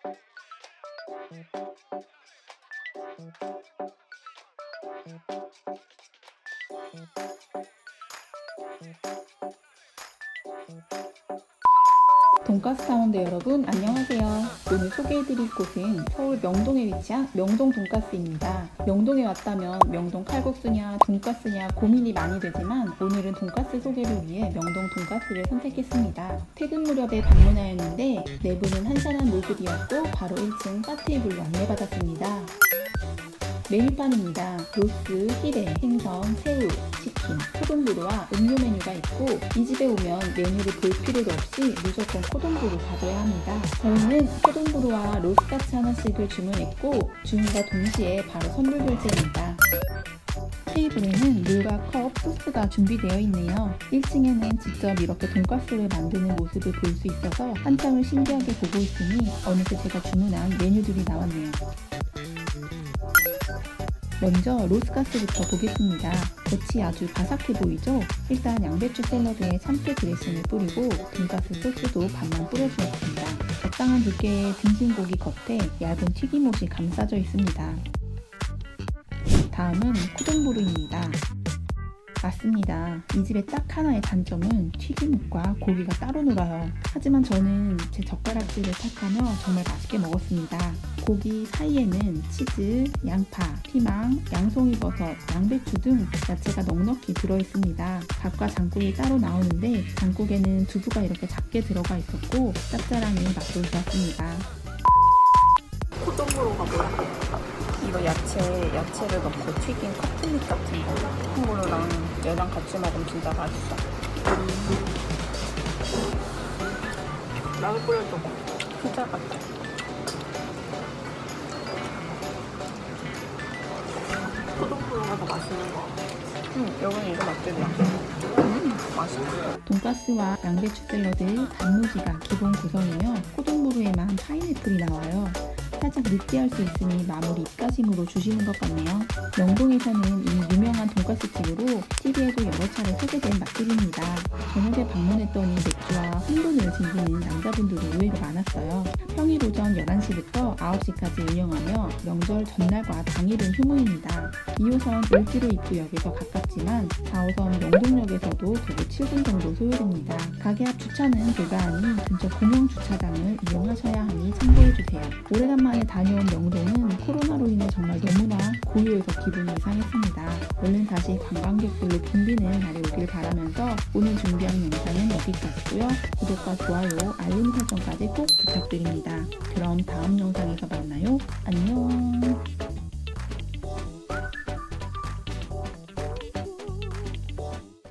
Thank you. 돈가스 사원대 여러분 안녕하세요. 오늘 소개해드릴 곳은 서울 명동에 위치한 명동 돈가스입니다. 명동에 왔다면 명동 칼국수냐 돈가스냐 고민이 많이 되지만 오늘은 돈가스 소개를 위해 명동 돈가스를 선택했습니다. 퇴근 무렵에 방문하였는데 내부는 한산한 모습이었고 바로 1층 바 테이블로 안내받았습니다. 메뉴판입니다. 로스, 히레, 생선, 새우, 치킨, 코돈부루와 음료 메뉴가 있고 이 집에 오면 메뉴를 볼 필요도 없이 무조건 코돈부루 가져야 합니다. 저희는 코돈부루와 로스까치 하나씩을 주문했고 주문과 동시에 바로 선물 결제입니다. 테이블에는 물과 컵, 소스가 준비되어 있네요. 1층에는 직접 이렇게 돈가스를 만드는 모습을 볼 수 있어서 한참을 신기하게 보고 있으니 어느새 제가 주문한 메뉴들이 나왔네요. 먼저 로스가스부터 보겠습니다. 겉이 아주 바삭해 보이죠? 일단 양배추 샐러드에 참깨 드레싱을 뿌리고 돈가스 소스도 반만 뿌려주었습니다. 적당한 두께의 등심고기 겉에 얇은 튀김옷이 감싸져 있습니다. 다음은 코돈부르입니다. 맞습니다. 이 집의 딱 하나의 단점은 튀김옷과 고기가 따로 놀아요. 하지만 저는 제 젓가락질을 탁하며 정말 맛있게 먹었습니다. 고기 사이에는 치즈, 양파, 피망, 양송이버섯, 양배추 등 야채가 넉넉히 들어있습니다. 밥과 장국이 따로 나오는데 장국에는 두부가 이렇게 작게 들어가 있었고 짭짤하니 맛도 좋았습니다. 코돈부로가 뭐야? 이거 야채, 야채를 넣고 튀긴 커플릿 같은 거. 얘랑 같이 먹으면 진짜 맛있어. 나도 뿌려줘. 피자 같아. 코돈부로가 더 맛있는 거 같아. 응, 여기는 이거 맛집이야. 음, 맛있어. 돈가스와 양배추 샐러드, 단무지가 기본 구성이며 코돈부루에만 파인애플이 나와요. 살짝 느끼할 수 있으니 마무리 입가심으로 주시는 것 같네요. 명동에서는 이미 유명한 돈가스 집으로 TV에도 여러 차례 소개된 맛집입니다. 저녁에 방문했더니 맥주와 흥분을 즐기는 남자분들이 의외로 많았어요. 평일 오전 11시부터 9시까지 운영하며 명절 전날과 당일은 휴무입니다. 2호선 을지로 입구역에서 가깝지만 4호선 명동역에서도 도보 7분 정도 소요됩니다. 가게 앞 주차는 불가 하니 근처 공용 주차장을 이용하셔야 하니 참고해주세요. 오래간만에 다녀온 명동은 코로나로 인해 정말 너무나 고요해서 기분이 이상했습니다. 얼른 다시 관광객들로 붐비는 날이 오길 바라면서 오늘 준비한 영상은 여기까지고요. 구독과 좋아요, 알림 설정까지 꼭 부탁드립니다. 그럼 다음 영상에서 만나요. 안녕.